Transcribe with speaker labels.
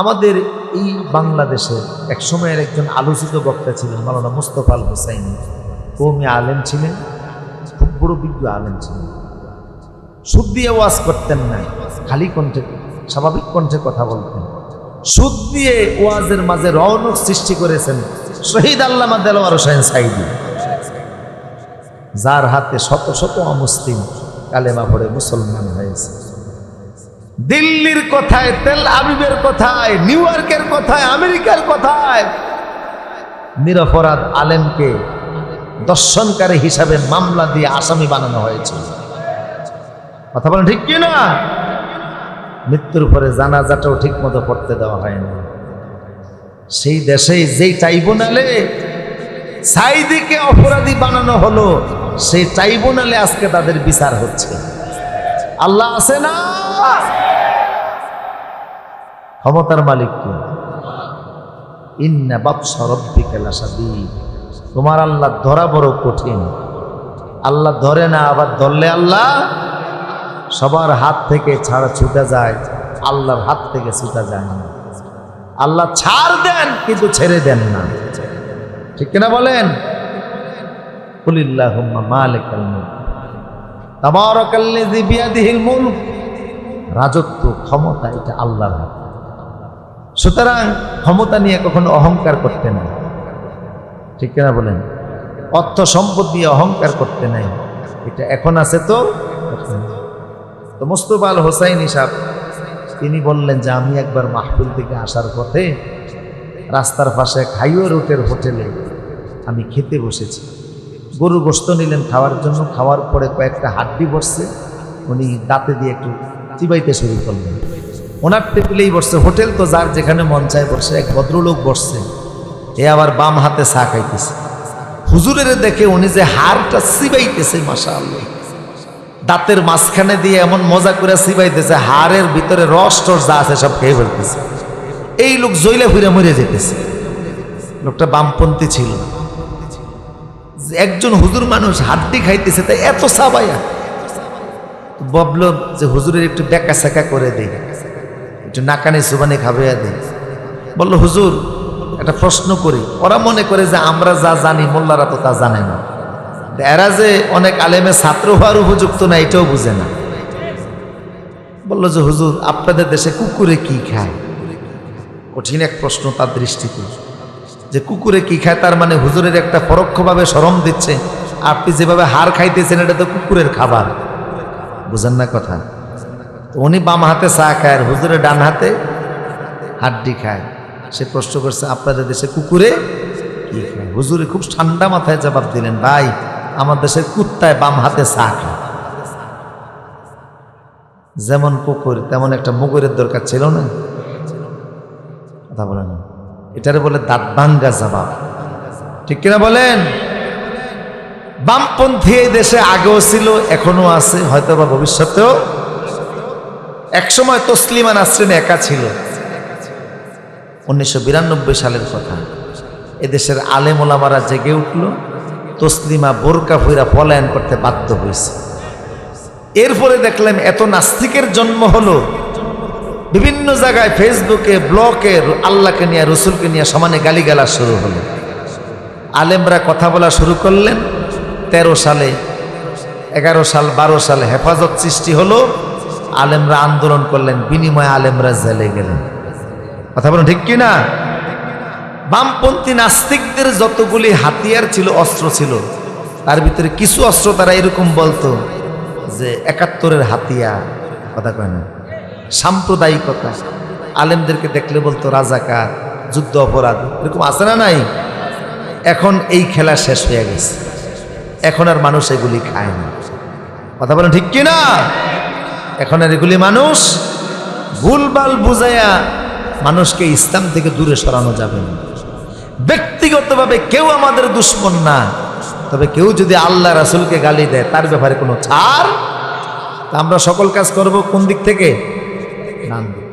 Speaker 1: আমাদের এই বাংলাদেশের এক সময়ের একজন আলোচিত বক্তা ছিলেন মালানা মুস্তফা আল হুসাইনি। কৌমি আলেম ছিলেন, খুব বড় বিজ্ঞ আলেম ছিলেন। সুদ দিয়ে ওয়াজ করতেন না খালি কণ্ঠে, স্বাভাবিক কণ্ঠে কথা বলতেন। সুদ দিয়ে ওয়াজের মাঝে রৌনক সৃষ্টি করেছেন শহীদ আল্লামা দেলোয়ার হোসেন সাইদি। যার হাতে শত শত অমুসলিম কালেমা পড়ে মুসলমান হয়েছে। দিল্লির কথায়, তেল আবিবের কথায়, নিউ ইয়র্কের কথায়, আমেরিকার কথায় নিরপরাধ আলেমকে দর্শনকারী হিসাবে মামলা দিয়ে আসামি বানানো হয়েছিল কথা বলেন ঠিক কি না মৃত্যুর পরে জানাজাটাও ঠিক মতো পড়তে দেওয়া হয়নি। সেই দেশেই যেই ট্রাইব্যুনালে সাইদিকে অপরাধী বানানো হলো, সেই ট্রাইব্যুনালে আজকে তাদের বিচার হচ্ছে। আল্লাহ আছে না? ক্ষমতার মালিক কে? তোমার আল্লাহ ধরা বড় কঠিন। আল্লাহ ধরে না, আবার ধরলে আল্লাহ? সবার হাত থেকে ছাড়া ছুটে যায়, আল্লাহর হাত থেকে ছুটা যায় না। আল্লাহ ছাড় দেন, কিন্তু ছেড়ে দেন না। ঠিক কিনা বলেন? রাজত্ব ক্ষমতা, এটা আল্লাহর হাতে। সুতরাং ক্ষমতা নিয়ে কখনো অহংকার করতে নাই। ঠিক কিনা বলেন? অর্থ সম্পদ নিয়ে অহংকার করতে নাই। এটা এখন আছে তো? তো মোস্তফা হোসাইন হিসাব তিনি বললেন যে, আমি একবার মাহফিল থেকে আসার পথে রাস্তার পাশে এক হাইওয়ে রুটের হোটেলে আমি খেতে বসেছি। গরু গোস্ত নিলেন খাওয়ার জন্য। খাওয়ার পরে কয়েকটা হাড্ডি বসছে উনি দাঁতে দিয়ে একটু চিবাইতে শুরু করলেন। ওনার টেবিলেই বসছে, হোটেল তো যার যেখানে মন চায় বসে, এক ভদ্রলোক বসছে। এ আবার বাম হাতে চা খাইতেছে। হুজুরের দেখে উনি যে হাড়টা চিবাইতেছে মাসা আল্লাহ দাঁতের মাঝখানে দিয়ে এমন মজা করে চিবাইতেছে হাড়ের ভিতরে রস টস যা আছে সব খেয়ে ফেলতেছে। এই লোক জইলে ফিরে মরে যেতেছে। লোকটা বামপন্থী ছিল। একজন হুজুর মানুষ হাড্ডি খাইতেছে তাই এত সাবাইয়া ববল যে হুজুরের একটু বেকা সেকা করে দেই একটু নাকানি সুবানি খাবাইয়া দেই বলল, হুজুর, একটা প্রশ্ন করি। ওরা মনে করে যে আমরা যা জানি, মোল্লারা তো তা জানে না। এরা যে অনেক আলেমে ছাত্র হওয়ার উপযুক্ত না, এটাও বুঝে না। বলল যে, হুজুর, আপনাদের দেশে কুকুরে কি খায়? কঠিন এক প্রশ্ন তার দৃষ্টিতে। যে কুকুরে কি খায়, তার মানে হুজুরের একটা পরোক্ষভাবে সরম দিচ্ছে। আপনি যেভাবে হার খাইতেছেন, এটা তো কুকুরের খাবার। বুঝেন না কথা? উনি বাম হাতে চা খায় আর হুজুরের ডান হাতে হাড্ডি খায়। সে প্রশ্ন করছে, আপনাদের দেশে কুকুরে কি খায়? হুজুরে খুব ঠান্ডা মাথায় জবাব দিলেন, ভাই, আমার দেশের কুত্তায় বাম হাতে চা খায়। যেমন কুকুর, তেমন একটা মুগুরের দরকার ছিল না? কথা বলেন। এটারে বলে দাঁত ভাঙ্গা জবাব। ঠিক কিনা বলেন? বামপন্থী এই দেশে আগেও ছিল, এখনও আছে হয়তো বা ভবিষ্যতেও একসময় তসলিমা নাসরিন একা ছিল। উনিশশো বিরানব্বই সালের কথা। এদেশের আলেম ওলামারা জেগে উঠল। তসলিমা বোরকা ফুইরা পলায়ন করতে বাধ্য হয়েছে। এরপরে দেখলাম এত নাস্তিকের জন্ম হলো। বিভিন্ন জায়গায় ফেসবুকে, ব্লকে আল্লাহকে নিয়ে, রসুলকে নিয়ে সমানে গালিগালা শুরু হলো। আলেমরা কথা বলা শুরু করলেন। তেরো সালে, এগারো সাল, বারো সালে হেফাজত সৃষ্টি হলো। আলেমরা আন্দোলন করলেন, বিনিময়ে আলেমরা জেলে গেলেন। কথা বলুন, ঠিক কিনা? বামপন্থী নাস্তিকদের যতগুলি হাতিয়ার ছিল, অস্ত্র ছিল, তার ভিতরে কিছু অস্ত্র তারা এরকম বলতো যে একাত্তরের হাতিয়ার। কথা কয় না। সাম্প্রদায়িকতা। আলেমদেরকে দেখলে বলতো, রাজাকার, যুদ্ধ অপরাধ, এরকম আছে না নাই? এখন এই খেলা শেষ হয়ে গেছে। এখন আর মানুষ এগুলি খায় না। কথা বলেন, ঠিক কি না এখন আর এগুলি মানুষ। ভুলবাল বুঝাইয়া মানুষকে ইসলাম থেকে দূরে সরানো যাবে না। ব্যক্তিগতভাবে কেউ আমাদের দুশ্মন না। তবে কেউ যদি আল্লাহ রাসুলকে গালি দেয়, তার ব্যাপারে কোনো ছাড়? তা আমরা সকল কাজ করব কোন দিক থেকে? ডান দিক।